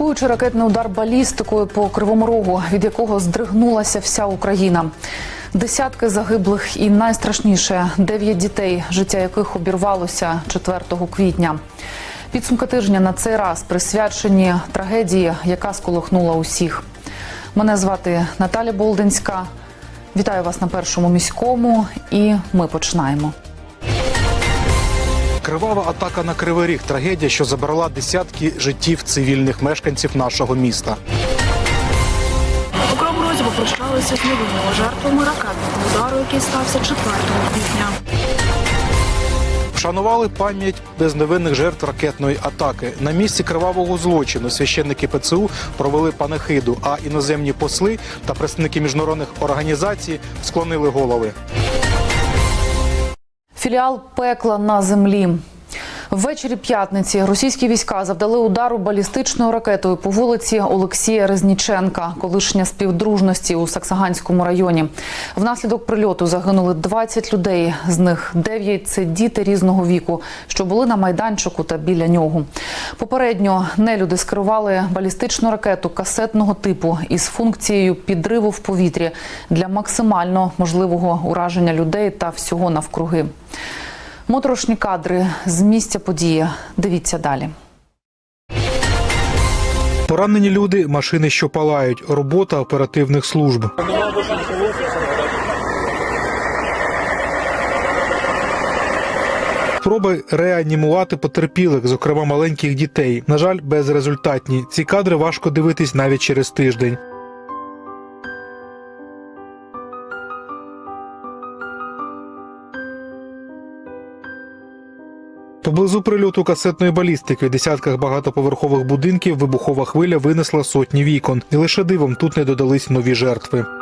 Шокуючий ракетний удар балістикою по кривому рогу, від якого здригнулася вся Україна. Десятки загиблих і найстрашніше дев'ять дітей, життя яких обірвалося 4 квітня. Підсумки тижня на цей раз присвячені трагедії, яка сколихнула усіх. Мене звати Наталя Болдинська. Вітаю вас на першому міському, і ми починаємо. Кривава атака на Кривий Ріг – трагедія, що забрала десятки життів цивільних мешканців нашого міста. У Кривому Розі попрощалися з невинними жертвами ракетного удару, який стався 4 квітня. Вшанували пам'ять безневинних жертв ракетної атаки. На місці кривавого злочину священники ПЦУ провели панахиду, а іноземні посли та представники міжнародних організацій склонили голови. Філіал пекла на землі. Ввечері п'ятниці російські війська завдали удару балістичною ракетою по вулиці Олексія Резніченка, колишня співдружності у Саксаганському районі. Внаслідок прильоту загинули 20 людей. З них 9 – це діти різного віку, що були на майданчику та біля нього. Попередньо нелюди скерували балістичну ракету касетного типу із функцією підриву в повітрі для максимально можливого ураження людей та всього навкруги. Моторошні кадри з місця події. Дивіться далі. Поранені люди, машини, що палають, робота оперативних служб. Спроби реанімувати потерпілих, зокрема маленьких дітей. На жаль, безрезультатні. Ці кадри важко дивитись навіть через тиждень. Поблизу прильоту касетної балістики в десятках багатоповерхових будинків вибухова хвиля винесла сотні вікон, і лише дивом тут не додались нові жертви.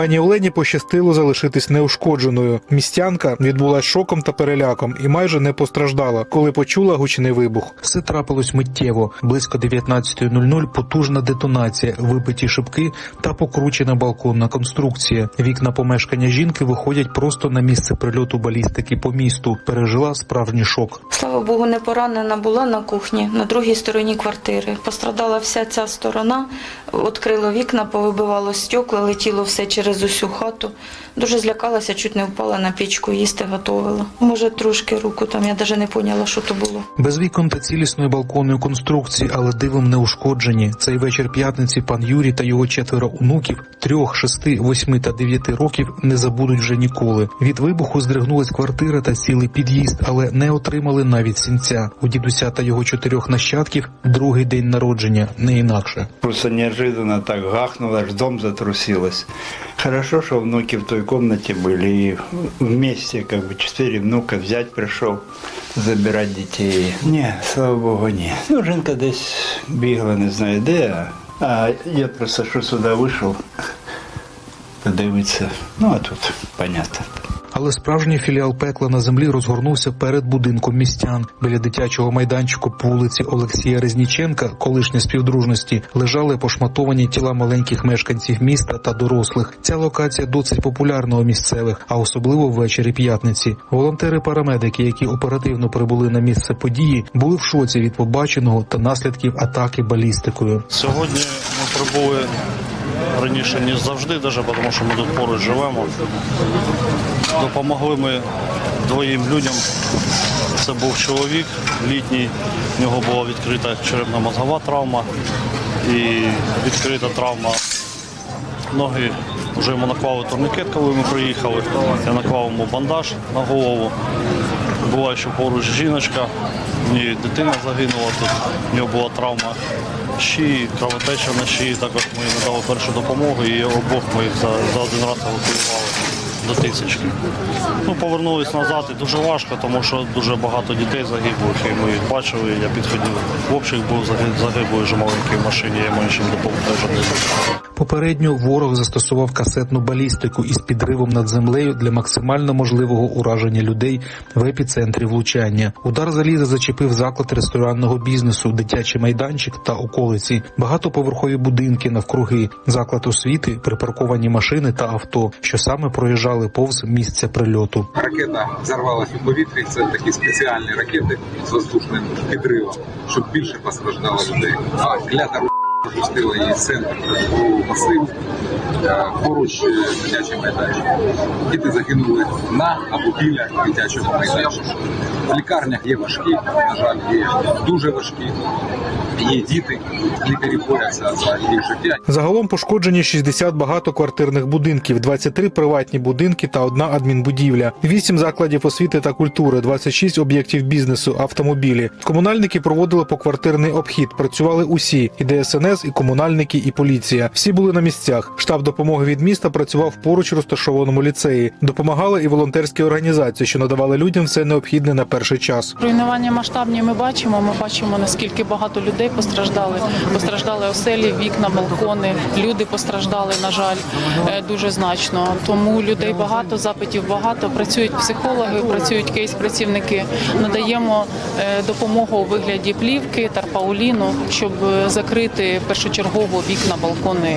Пані Олені пощастило залишитись неушкодженою. Містянка відбулась шоком та переляком і майже не постраждала, коли почула гучний вибух. Все трапилось миттєво. Близько 19.00 потужна детонація, вибиті шибки та покручена балконна конструкція. Вікна помешкання жінки виходять просто на місце прильоту балістики по місту. Пережила справжній шок. Слава Богу, не поранена була на кухні на другій стороні квартири. Пострадала вся ця сторона, відкрило вікна, повибивало стекла, летіло все через усю хату. Дуже злякалася, чуть не впала на пічку, їсти готувала. Може, трошки руку там, я навіть не поняла, що то було. Без вікон та цілісної балконної конструкції, але дивом не ушкоджені. Цей вечір п'ятниці пан Юрій та його четверо онуків трьох, шести, восьми та дев'яти років не забудуть вже ніколи. Від вибуху здригнулась квартира та цілий під'їзд, але не отримали навіть сінця. У дідуся та його чотирьох нащадків другий день народження, не інакше. Просто неожиданно так гахнуло, аж дом затрусилось. Хорошо, что внуки в той комнате были, и вместе как бы четыре внука взять пришел, забирать детей. Не, слава Богу, ні. Ну, жінка десь бігла, не знаю де, а- а я просто що сюди вийшов, подивитися. Ну, а тут понятно. Але справжній філіал пекла на землі розгорнувся перед будинком містян. Біля дитячого майданчику по вулиці Олексія Резніченка, колишньої співдружності, лежали пошматовані тіла маленьких мешканців міста та дорослих. Ця локація досить популярна у місцевих, а особливо ввечері п'ятниці. Волонтери-парамедики, які оперативно прибули на місце події, були в шоці від побаченого та наслідків атаки балістикою. Сьогодні ми прибули раніше, ніж завжди, даже, тому що ми тут поруч живемо. Допомогли ми двоїм людям. Це був чоловік літній, в нього була відкрита черепно-мозгова травма і відкрита травма ноги. Вже йому наклали турникет, коли ми приїхали. Я наклав йому бандаж на голову. Була ще поруч жіночка, ній дитина загинула тут, в нього була травма шиї, кровотеча на шиї. Також ми їй надали першу допомогу і обох ми за, за один раз евакуювали до тисячки. Ну, повернулись назад і дуже важко, тому що дуже багато дітей загиблих, і ми їх бачили. Я підходив. Хлопчик був заги- загиблий вже маленький в машині, я йому нічим допомогти. Попередньо ворог застосував касетну балістику із підривом над землею для максимально можливого ураження людей в епіцентрі влучання. Удар заліза зачепив заклад ресторанного бізнесу, дитячий майданчик та околиці, багатоповерхові будинки навкруги, заклад освіти, припарковані машини та авто, що саме проїжджали пролітали повз місця прильоту. Ракета взорвалась у повітрі. Це такі спеціальні ракети з воздушним підривом, щоб більше постраждало людей. А клята запустила її з центру у масив е, поруч дитячий майданчик. Діти загинули на або біля дитячого майданчика. В лікарнях є важкі, на жаль, є дуже важкі. Є діти, лікарі борються за їх життя. Загалом пошкоджені 60 багатоквартирних будинків, 23 приватні будинки та одна адмінбудівля, 8 закладів освіти та культури, 26 об'єктів бізнесу, автомобілі. Комунальники проводили поквартирний обхід. Працювали усі і ДСНС, і комунальники, і поліція. Всі були на місцях. Штаб допомоги від міста працював поруч розташованому ліцеї. Допомагали і волонтерські організації, що надавали людям все необхідне на перший час. Руйнування масштабні ми бачимо. Ми бачимо наскільки багато людей постраждали. Постраждали оселі, вікна, балкони. Люди постраждали, на жаль, е, дуже значно. Тому людей багато, запитів багато. Працюють психологи, працюють кейс-працівники. Надаємо е, допомогу у вигляді плівки, тарпауліну, щоб е, закрити першочергово вікна, балкони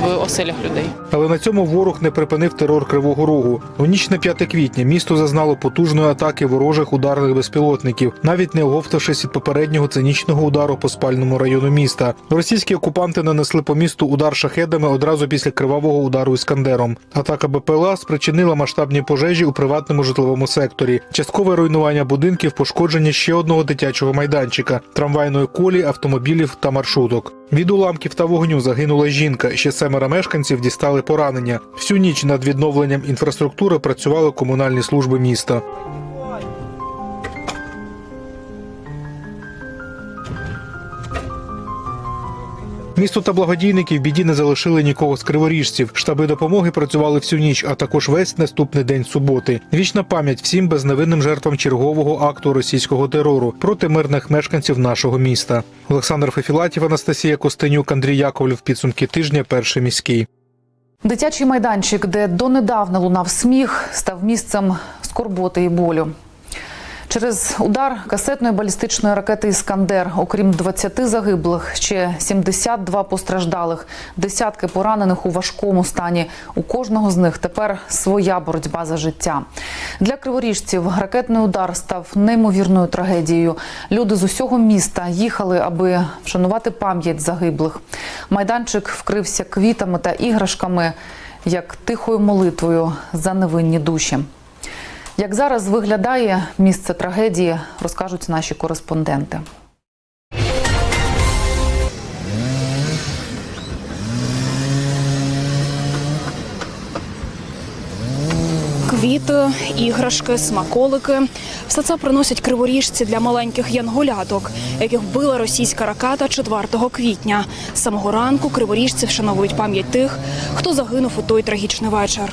в оселях людей. Але на цьому ворог не припинив терор Кривого Рогу. У ніч на 5 квітня місто зазнало потужної атаки ворожих ударних безпілотників, навіть не оговтавшись від попереднього цинічного удару по спальному району міста. Російські окупанти нанесли по місту удар шахедами одразу після кривавого удару іскандером. Атака БПЛА спричинила масштабні пожежі у приватному житловому секторі, часткове руйнування будинків, пошкодження ще одного дитячого майданчика, трамвайної колії, автомобілів та маршруток. Від уламків та вогню загинула жінка. Ще семеро мешканців дістали поранення. Всю ніч над відновленням інфраструктури працювали комунальні служби міста. Місто та благодійники в біді не залишили нікого з криворіжців. Штаби допомоги працювали всю ніч, а також весь наступний день суботи. Вічна пам'ять всім безневинним жертвам чергового акту російського терору проти мирних мешканців нашого міста. Олександр Фефілатів, Анастасія Костенюк, Андрій Яковлів. Підсумки тижня. Перший міський. Дитячий майданчик, де донедавна лунав сміх, став місцем скорботи і болю. Через удар касетної балістичної ракети Іскандер, окрім 20 загиблих, ще 72 постраждалих, десятки поранених у важкому стані. У кожного з них тепер своя боротьба за життя. Для криворіжців ракетний удар став неймовірною трагедією. Люди з усього міста їхали, аби вшанувати пам'ять загиблих. Майданчик вкрився квітами та іграшками, як тихою молитвою за невинні душі. Як зараз виглядає місце трагедії, розкажуть наші кореспонденти. Квіти, іграшки, смаколики все це приносять криворіжці для маленьких янголяток, яких вбила російська ракета 4 квітня. З самого ранку криворіжці вшановують пам'ять тих, хто загинув у той трагічний вечір.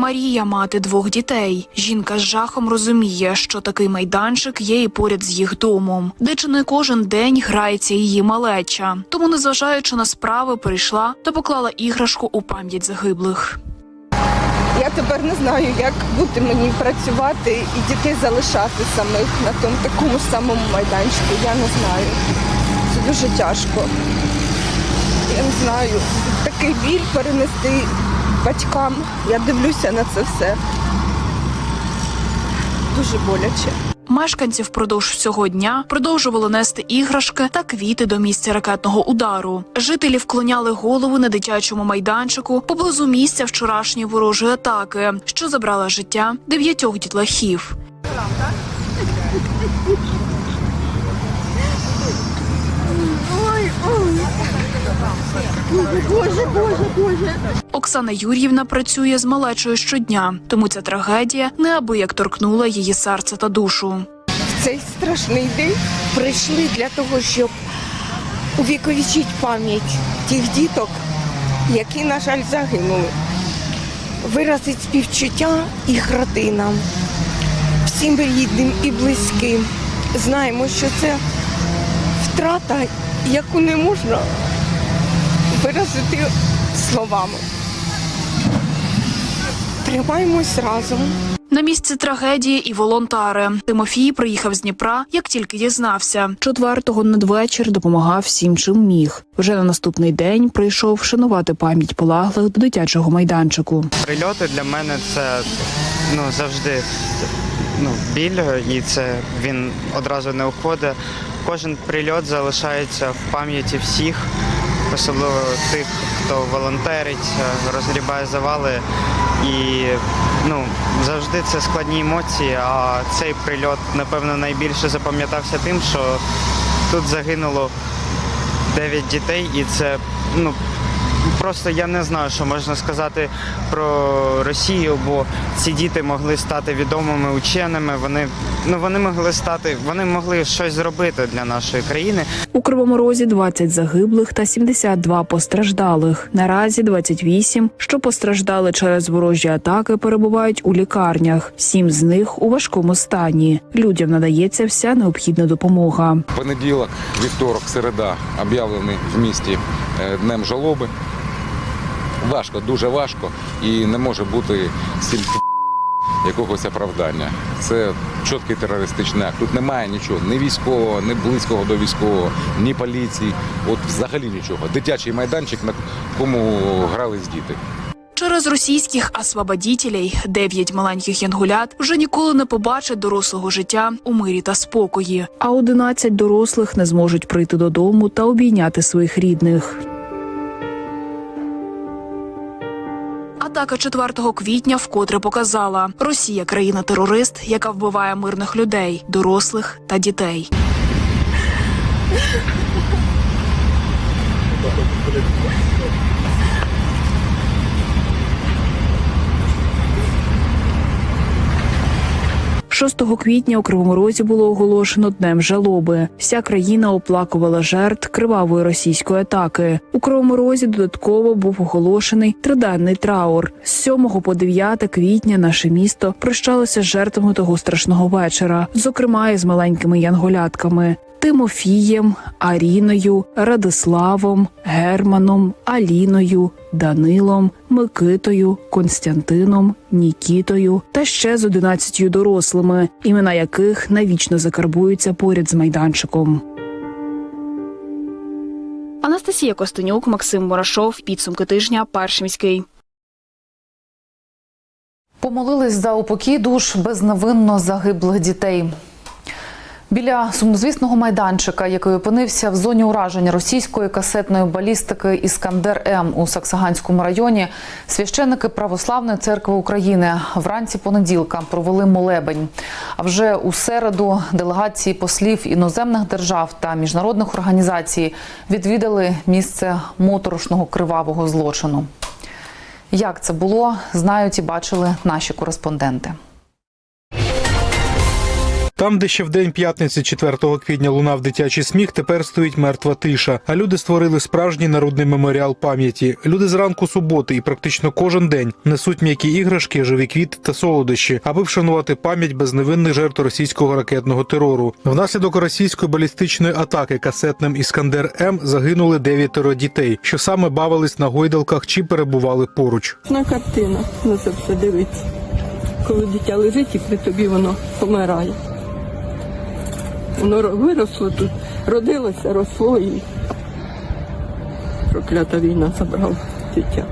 Марія мати двох дітей. Жінка з жахом розуміє, що такий майданчик є і поряд з їх домом, де чи не кожен день грається її малеча. Тому, незважаючи на справи, прийшла та поклала іграшку у пам'ять загиблих. Я тепер не знаю, як бути мені працювати і дітей залишати самих на тому такому самому майданчику. Я не знаю. Це дуже тяжко. Я не знаю, такий біль перенести батькам. Я дивлюся на це все. Дуже боляче. Мешканці впродовж всього дня продовжували нести іграшки та квіти до місця ракетного удару. Жителі вклоняли голову на дитячому майданчику поблизу місця вчорашньої ворожої атаки, що забрала життя дев'ятьох дітлахів. Оксана Юр'ївна працює з малечою щодня, тому ця трагедія неабияк торкнула її серце та душу. В цей страшний день прийшли для того, щоб увіковічити пам'ять тих діток, які, на жаль, загинули. Виразить співчуття їх родинам, всім рідним і близьким. Знаємо, що це втрата, яку не можна виразити словами. Тримаємось разом. На місце трагедії і волонтери. Тимофій приїхав з Дніпра, як тільки дізнався. Четвертого надвечір допомагав всім, чим міг. Вже на наступний день прийшов вшанувати пам'ять полеглих до дитячого майданчику. Прильоти для мене це ну, завжди ну, біль, і це він одразу не уходить. Кожен прильот залишається в пам'яті всіх, особливо тих, хто волонтерить, е, розгрібає завали. І ну, завжди це складні емоції, а цей прильот, напевно, найбільше запам'ятався тим, що тут загинуло 9 дітей, і це ну, Просто я не знаю, що можна сказати про Росію, бо ці діти могли стати відомими ученими. Вони ну вони могли стати, вони могли щось зробити для нашої країни. У Кривому Розі 20 загиблих та 72 постраждалих. Наразі 28, що постраждали через ворожі атаки, перебувають у лікарнях. Сім з них у важкому стані. Людям надається вся необхідна допомога. Понеділок, вівторок, середа об'явлений в місті е, днем жалоби. Важко, дуже важко і не може бути стільки якогось оправдання. Це чіткий терористичний акт. Тут немає нічого, ні військового, ні близького до військового, ні поліції. От взагалі нічого. Дитячий майданчик, на кому грались діти. Через російських освободітелей дев'ять маленьких янгулят вже ніколи не побачать дорослого життя у мирі та спокої. А 11 дорослих не зможуть прийти додому та обійняти своїх рідних. Атака 4 квітня вкотре показала: Росія країна-терорист, яка вбиває мирних людей, дорослих та дітей. – 6 квітня у Кривому Розі було оголошено днем жалоби. Вся країна оплакувала жертв кривавої російської атаки. У Кривому Розі додатково був оголошений триденний траур. З 7 по 9 квітня наше місто прощалося з жертвами того страшного вечора, зокрема з маленькими янголятками. Тимофієм, Аріною, Радиславом, Германом, Аліною, Данилом, Микитою, Константином, Нікітою та ще з 11 дорослими, імена яких навічно закарбуються поряд з майданчиком. Анастасія Костенюк, Максим Мурашов. Підсумки тижня. Перший міський. Помолились за упокій душ безневинно загиблих дітей. Біля сумнозвісного майданчика, який опинився в зоні ураження російської касетної балістики Іскандер М у Саксаганському районі, священники Православної церкви України вранці понеділка провели молебень. А вже у середу делегації послів іноземних держав та міжнародних організацій відвідали місце моторошного кривавого злочину. Як це було, знають і бачили наші кореспонденти. Там, де ще в день п'ятниці 4 квітня лунав дитячий сміх, тепер стоїть мертва тиша. А люди створили справжній народний меморіал пам'яті. Люди зранку суботи і практично кожен день несуть м'які іграшки, живі квіти та солодощі, аби вшанувати пам'ять безневинних жертв російського ракетного терору. Внаслідок російської балістичної атаки касетним Іскандер М загинули дев'ятеро дітей, що саме бавились на гойдалках чи перебували поруч. На картина на це все дивиться. Коли дитя лежить і при тобі воно помирає. Воно ро- виросло тут, родилося, росло і проклята війна забрала дитя.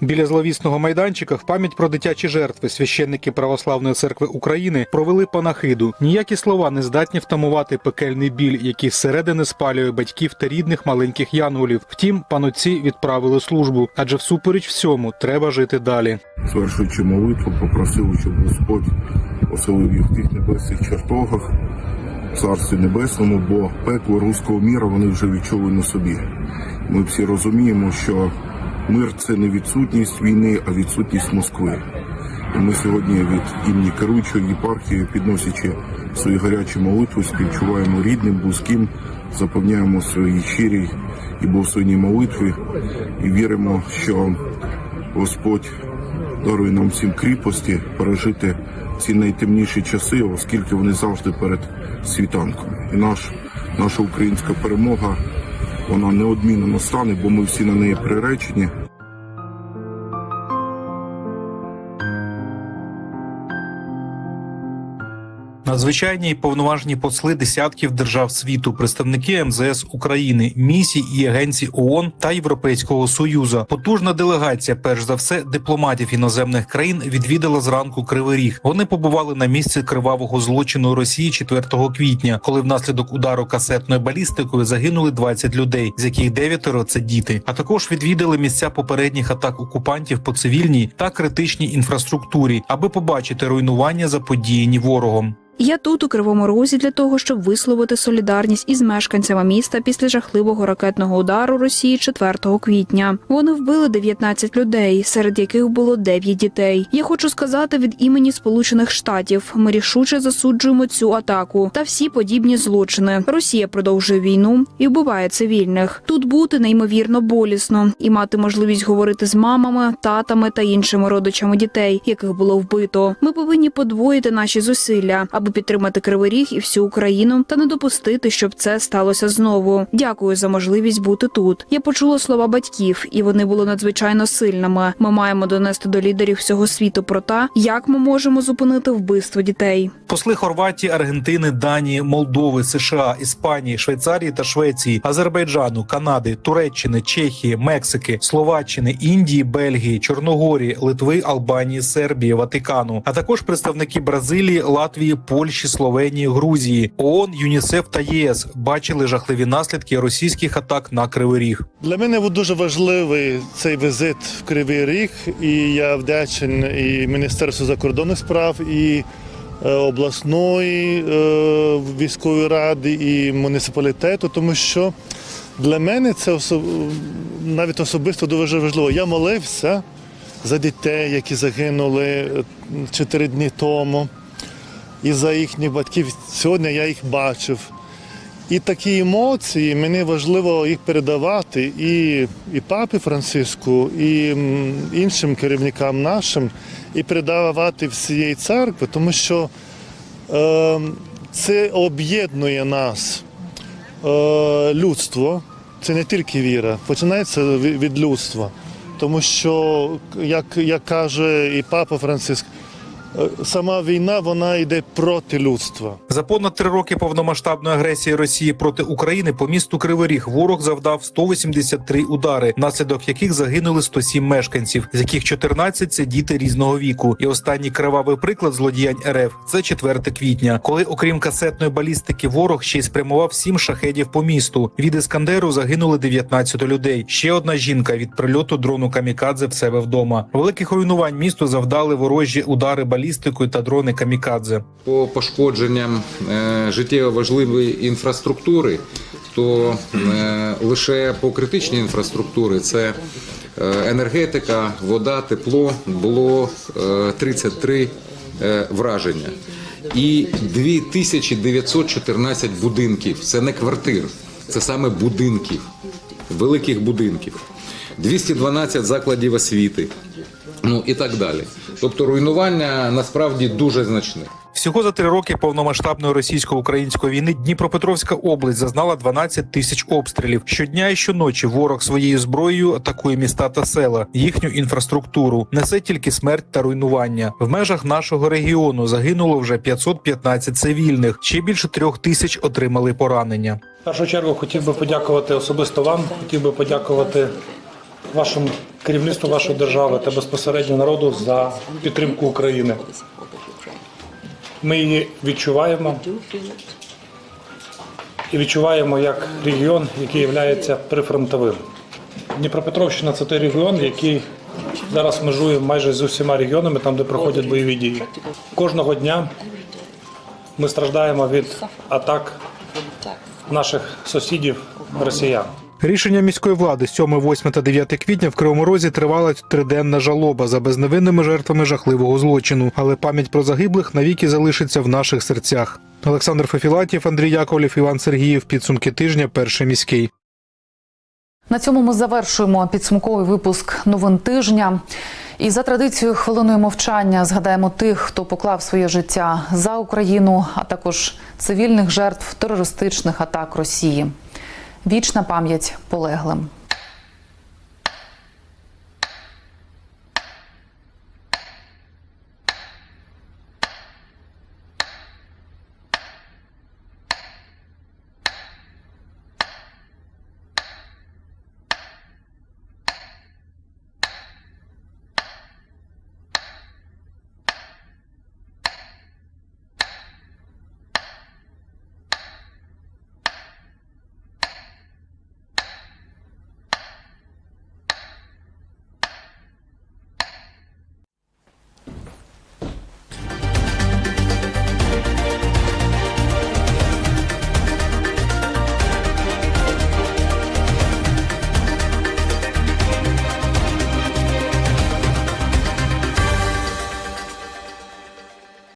Біля зловісного майданчика в пам'ять про дитячі жертви священники Православної церкви України провели панахиду. Ніякі слова не здатні втамувати пекельний біль, який зсередини спалює батьків та рідних маленьких янголів. Втім, панотці відправили службу, адже всупереч всьому треба жити далі. Звершуючи молитву, попросили, щоб Господь оселив їх в тих небесних чертогах, Царстві Небесному, бо пекло руського міра вони вже відчули на собі. Ми всі розуміємо, що мир це не відсутність війни, а відсутність Москви. І ми сьогодні від імені керуючої єпархії, підносячи свої гарячі молитви, співчуваємо рідним, близьким, запевняємо свої щирі і благословенні молитви і віримо, що Господь дарує нам всім кріпості пережити ці найтемніші часи, оскільки вони завжди перед світанком. І наш, наша українська перемога вона неодмінно настане, бо ми всі на неї приречені. Надзвичайні і повноважні посли десятків держав світу, представники МЗС України, місій і агенцій ООН та Європейського союзу. Потужна делегація, перш за все, дипломатів іноземних країн відвідала зранку Кривий Ріг. Вони побували на місці кривавого злочину Росії 4 квітня, коли внаслідок удару касетною балістикою загинули 20 людей, з яких дев'ятеро це діти. А також відвідали місця попередніх атак окупантів по цивільній та критичній інфраструктурі, аби побачити руйнування заподіяні ворогом. Я тут у Кривому Розі для того, щоб висловити солідарність із мешканцями міста після жахливого ракетного удару Росії 4 квітня. Вони вбили 19 людей, серед яких було 9 дітей. Я хочу сказати від імені Сполучених Штатів. Ми рішуче засуджуємо цю атаку та всі подібні злочини. Росія продовжує війну і вбиває цивільних. Тут бути неймовірно болісно і мати можливість говорити з мамами, татами та іншими родичами дітей, яких було вбито. Ми повинні подвоїти наші зусилля, аби підтримати Кривий Ріг і всю Україну та не допустити, щоб це сталося знову. Дякую за можливість бути тут. Я почула слова батьків, і вони були надзвичайно сильними. Ми маємо донести до лідерів всього світу про те, як ми можемо зупинити вбивство дітей. Посли Хорватії, Аргентини, Данії, Молдови, США, Іспанії, Швейцарії та Швеції, Азербайджану, Канади, Туреччини, Чехії, Мексики, Словаччини, Індії, Бельгії, Чорногорії, Литви, Албанії, Сербії, Ватикану, а також представники Бразилії, Латвії, Польщі, Словенії, Грузії, ООН, ЮНІСЕФ та ЄС бачили жахливі наслідки російських атак на Кривий Ріг. Для мене був дуже важливий цей візит в Кривий Ріг, і я вдячний і Міністерству закордонних справ, і е, обласної е, військової ради, і муніципалітету, тому що для мене це осо- навіть особисто дуже важливо. Я молився за дітей, які загинули е, чотири дні тому, і за їхніх батьків. Сьогодні я їх бачив. І такі емоції мені важливо їх передавати і, і папі Франциску, і іншим керівникам нашим, і передавати всієї церкви, тому що е, це об'єднує нас, е, людство. Це не тільки віра, починається від людства. Тому що, як, як каже і папа Франциск, сама війна вона йде проти людства. За понад три роки повномасштабної агресії Росії проти України по місту Кривий Ріг ворог завдав 183 удари, внаслідок яких загинули 107 мешканців, з яких 14 – це діти різного віку. І останній кривавий приклад злодіянь РФ – це 4 квітня, коли, окрім касетної балістики, ворог ще й спрямував сім шахедів по місту. Від іскандеру загинули 19 людей. Ще одна жінка від прильоту дрону камікадзе в себе вдома. Великих руйнувань місту завдали ворожі удари балістикою та дрони камікадзе. По пошкодженням життєво важливої інфраструктури, то е, лише по критичній інфраструктурі це е, енергетика, вода, тепло було е, 33 е, враження. І 2914 будинків. Це не квартир, це саме будинків, великих будинків. 212 закладів освіти, ну і так далі. Тобто руйнування насправді дуже значне. Всього за три роки повномасштабної російсько-української війни Дніпропетровська область зазнала 12 тисяч обстрілів. Щодня і щоночі ворог своєю зброєю атакує міста та села, їхню інфраструктуру, несе тільки смерть та руйнування. В межах нашого регіону загинуло вже 515 цивільних. Ще більше трьох тисяч отримали поранення. В першу чергу хотів би подякувати особисто вам, хотів би подякувати вашому керівництву вашої держави та безпосередньо народу за підтримку України. Ми її відчуваємо і відчуваємо як регіон, який є прифронтовим. Дніпропетровщина це той регіон, який зараз межує майже з усіма регіонами, там де проходять бойові дії. Кожного дня ми страждаємо від атак наших сусідів росіян. Рішення міської влади 7, 8 та 9 квітня в Кривому Розі тривала триденна жалоба за безневинними жертвами жахливого злочину, але пам'ять про загиблих навіки залишиться в наших серцях. Олександр Фефілатів, Андрій Яковлів, Іван Сергіїв. Підсумки тижня. Перший міський. На цьому ми завершуємо підсумковий випуск новин тижня. І за традицією хвилиною мовчання згадаємо тих, хто поклав своє життя за Україну, а також цивільних жертв терористичних атак Росії. Вічна пам'ять полеглим.